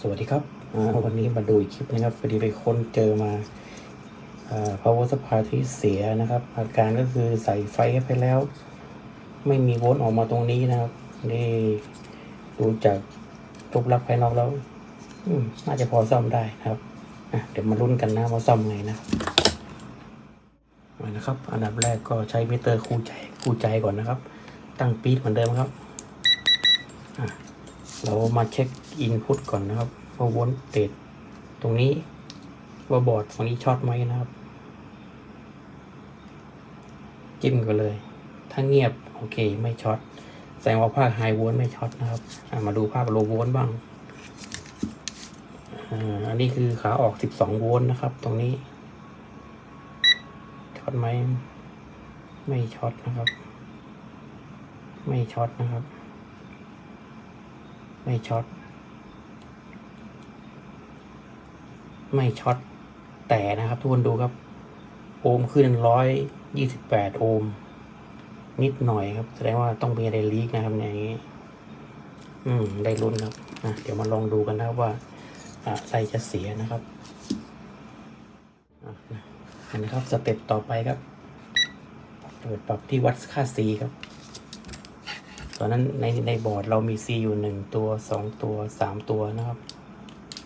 สวัสดีครับวันนี้มาดูอีกคลิปนะครับพอดีไปค้นเจอมาอ่า power supply ที่เสียนะครับ อาการก็คือใส่ไฟไปแล้ว ไม่มีโวลต์ออกมาตรงนี้นะครับ นี่ดูจากรูปลักษณ์ภายนอกแล้วน่าจะพอซ่อมได้นะครับเดี๋ยวมาลุ้นกันนะว่าซ่อมไงนะครับมานะครับ อันดับแรกก็ใช้มิเตอร์คู่ใจคู่ใจก่อนนะครับ ตั้งปี๊ดเหมือนเดิมครับ เรามาเช็คอินพุตก่อนนะครับว่าโวลเตจตรงนี้ว่าบอร์ดฝั่งนี้ช็อตไหมนะครับ จิ้มกันเลย ถ้าเงียบ โอเคไม่ช็อตแสดงว่าภาคไฮโวลต์ไม่ช็อตนะครับมาดูภาคโลโวลต์บ้างอันนี้คือขาออก 12 โวลต์นะครับ ตรงนี้ ช็อตไหม ไม่ช็อตนะครับ ไม่ช็อตนะครับ ไม่ช็อต ไม่ช็อต แต่นะครับทุกคนดูครับ โอห์มขึ้นร้อยยี่สิบแปดโอห์มนิดหน่อยครับ แสดงว่าต้องมีอะไรลีกนะครับอย่างนี้ อืม ได้ลุ้นครับอะเดี๋ยวมาลองดูกันนะครับว่าอะไรจะเสียนะครับอะนะอันนะครับ สเต็ปต่อไปครับเปิดปรับที่วัดค่า C ครับ ตอนนั้นในในบอร์ดเรามี C อยู่หนึ่งตัวสองตัวสามตัวนะครับ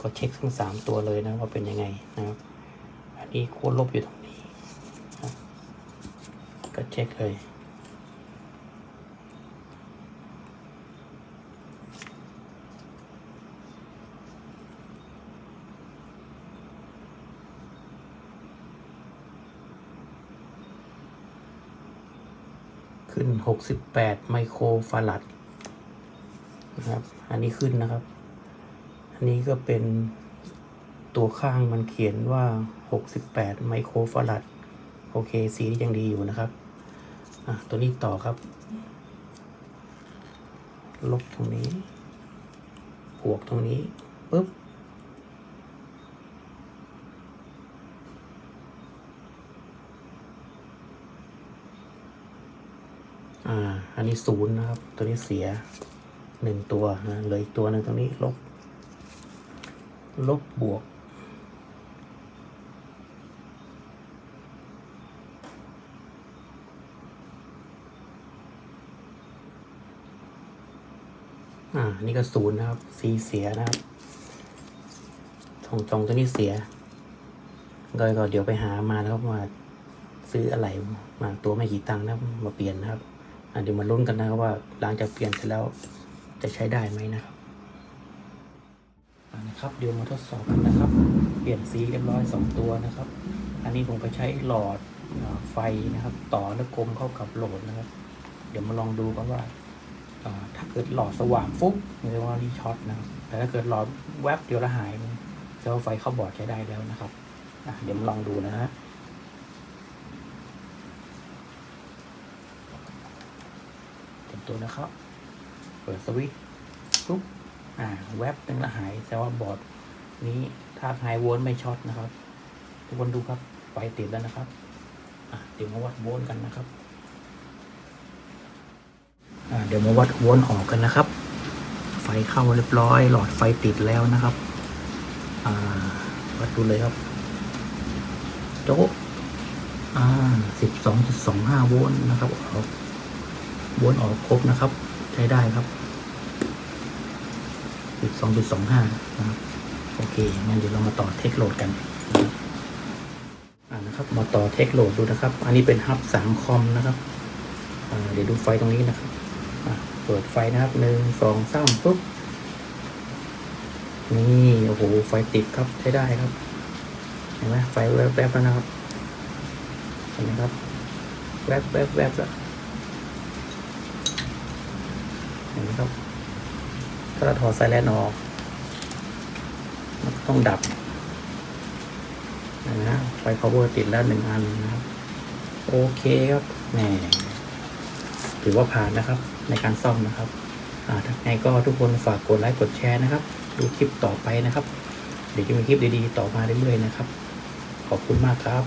ก็เช็คทั้งสามตัวเลยนะว่าเป็นยังไงนะครับ อันนี้โค้ดลบอยู่ตรงนี้ก็เช็คเลย ขึ้น 68 ไมโครฟารัดนะครับ อันนี้ขึ้นนะครับ อันนี้ก็เป็นตัวข้างมันเขียนว่า 68 ไมโครฟารัดโอเค สียังดีอยู่นะครับ อะ ตัวนี้ต่อครับ ลบตรงนี้บวกตรงนี้ปุ๊บ อ่า อันนี้ศูนย์นะครับ ตัวนี้เสียหนึ่งตัวนะเหลยอีกตัวหนึ่งตรงนี้ลบ ลบบวก อ่า นี่ก็ศูนย์นะครับสีเสียนะครับตรงตรงตัวนี้เสียก็ก็เดี๋ยวไปหามานะครับมาซื้ออะไรมาตัวไม่กี่ตังค์นะมาเปลี่ยนนะครับ เดี๋ยวมาลุ้นกันนะครับว่าหลังจากเปลี่ยนเสร็จแล้วจะใช้ได้ไหมนะครับอะนะครับเดี๋ยวมาทดสอบกันนะครับ เปลี่ยนสีเรียบร้อยสองตัวนะครับ อันนี้ผมไปใช้หลอดไฟนะครับ ต่อแล้วกลมเข้ากับโหลดนะครับ เดี๋ยวมาลองดูกันว่าถ้าเกิดหลอดสว่างฟุ๊บเรียกว่ารีช็อตนะครับ แต่ถ้าเกิดหลอดแวบเดียวล้วหายเซลล์ไฟเข้าบอร์ดใช้ได้แล้วนะครับเดี๋ยวมาลองดูนะฮะ ตัวนะครับ เปิดสวิตช์ปุ๊บอ่าแวบเป็นงละหายแต่ว่าบอร์ดนี้ถ้าไฮโวลต์ไม่ช็อตนะครับ ทุกคนดูครับไฟติดแล้วนะครับอะเดี๋ยวมาวัดโวลต์กันนะครับอ่าเดี๋ยวมาวัดโวลต์ออกกันนะครับ ไฟเข้าเรียบร้อย หลอดไฟติดแล้วนะครับอ่าวัดดูเลยครับโจ๊ะอ่าสิบสองจุดสองห้าโวลต์นะครับออก วนออกครบนะครับ ใช้ได้ครับจุดสองจุดสองห้านะครับ โอเคงั้นเดี๋ยวเรามาต่อเทคโหลดกันนะครับมาต่อเทคโหลดดูนะครับ อันนี้เป็นฮับสามคอมนะครับเดี๋ยวดูไฟตรงนี้นะครับเปิดไฟนะครับหนึ่งสองสามปุ๊บนี่โอ้โหไฟติดครับใช้ได้ครับเห็นไหมไฟแวบๆแล้วนะครับเห็นไหมครับแวบแวบแวบแล้ว เห็นไหมครับ ถ้าเราถอดไซแลนออก มันต้องดับนะฮะไฟ power ติดแล้วหนึ่งอันนะครับ โอเคครับแหมถือว่าผ่านนะครับ ในการซ่อมนะครับอ่าถ้าไงก็ทุกคนฝากกดไลค์กดแชร์นะครับ ดูคลิปต่อไปนะครับ เดี๋ยวจะมีคลิปดีๆ ต่อมาเรื่อยๆนะครับ ขอบคุณมากครับ